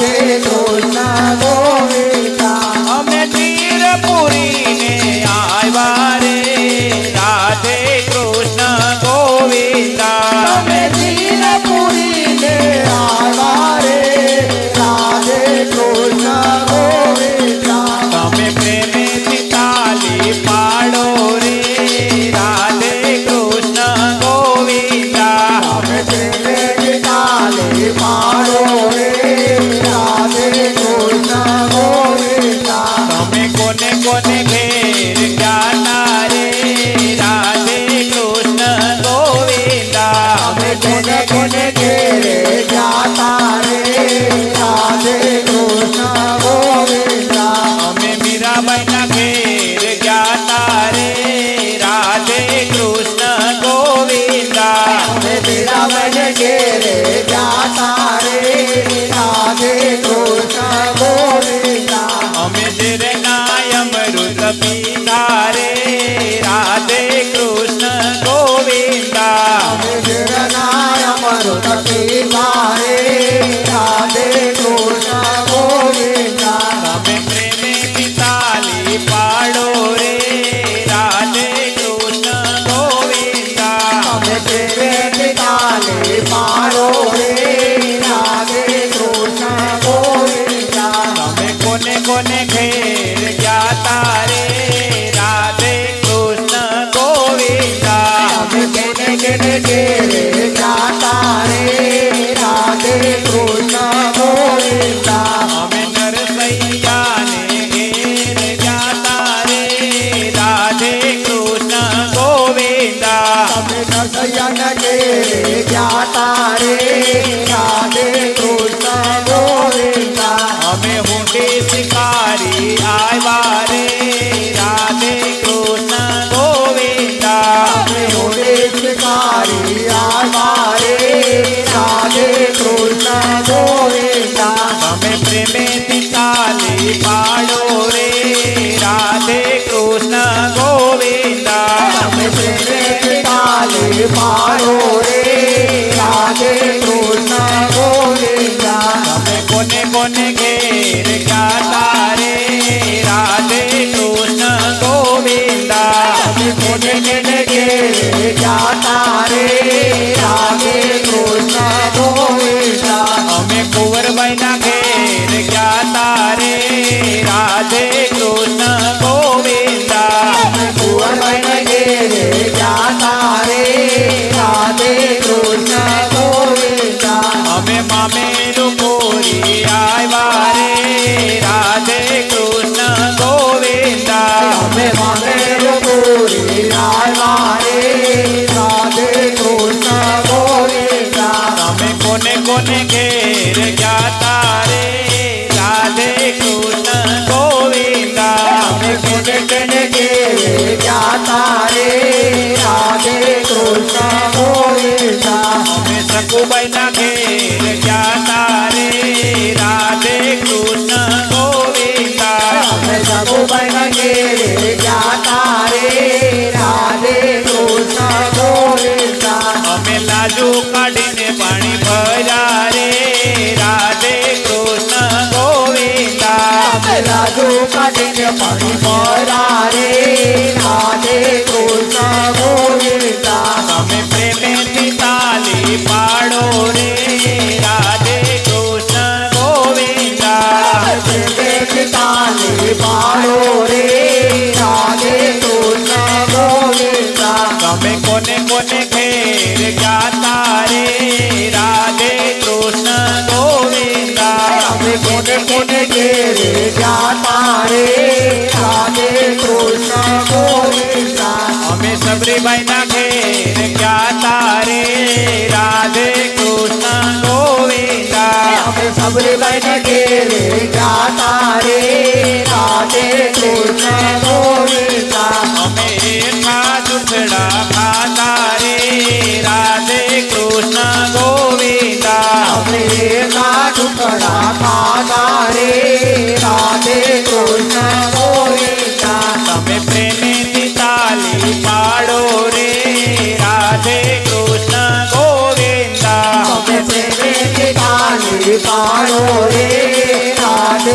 Yeah. गुन गुन गे जाता रे राधे नयन के ज्ञाता रे राधे कृष्ण हमें होंडे शिकारी आयवा रे राधे हमें होंडे शिकारी आयवा रे राधे हमें प्रेमे दिशाली पा फिर क्या तारे? राधे कृष्ण गोविंदा। कुंवर बन गे क्या तारे? राधे कृष्ण गोविंदा। हमें मामे रुकोरी आय वारे। राधे कृष्ण गोविंदा। हमें मामे रुकोरी आय वारे। राधे कृष्ण गोविंदा। हमें कोने कोने घेर क्या तारे? ઘેરે રાધે કૃષ્ણ ગોવિંદા અમે સકુબાઈના ઘેર ગયા રે રાધે કૃષ્ણ ગોવિંદા અમે સગુબાઈના ઘેરે જાતા રે રાધે કૃષ્ણ ગોવિંદા અમે લાજુ કાઢીને પાણી ભર્યા રે રાધે કૃષ્ણ ગોવિંદા અમે રાજુ કાઢીને પાણી ભરા में कोने कोने घेर जाता तारे राधे कृष्ण गोविंदा। में कोने कोने घेर जाता तारे राधे कृष्ण गोविंदा। हमें सबरी भाई ना घेर जाता तारे राधे कृष्ण गोविंदा। हमें सबरी भाई ना घेर जाता तारे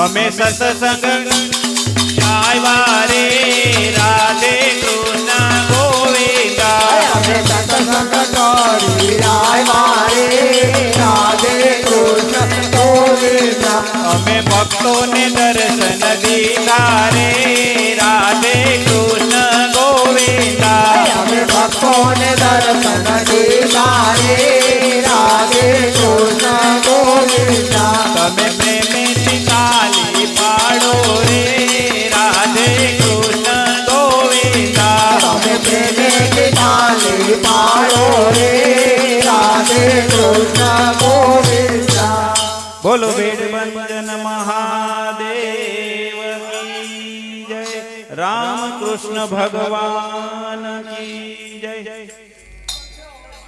અમે સત્સંગ. આવ્યા રે રાધે કૃષ્ણ ગોવિંદા. અમે સત્સંગ કરી આવ્યા રે રાધે કૃષ્ણ ગોવિંદા. અમે ભક્તોને દર્શન દીધા बोलो वेद वंदन महादेव की जय। राम कृष्ण भगवान की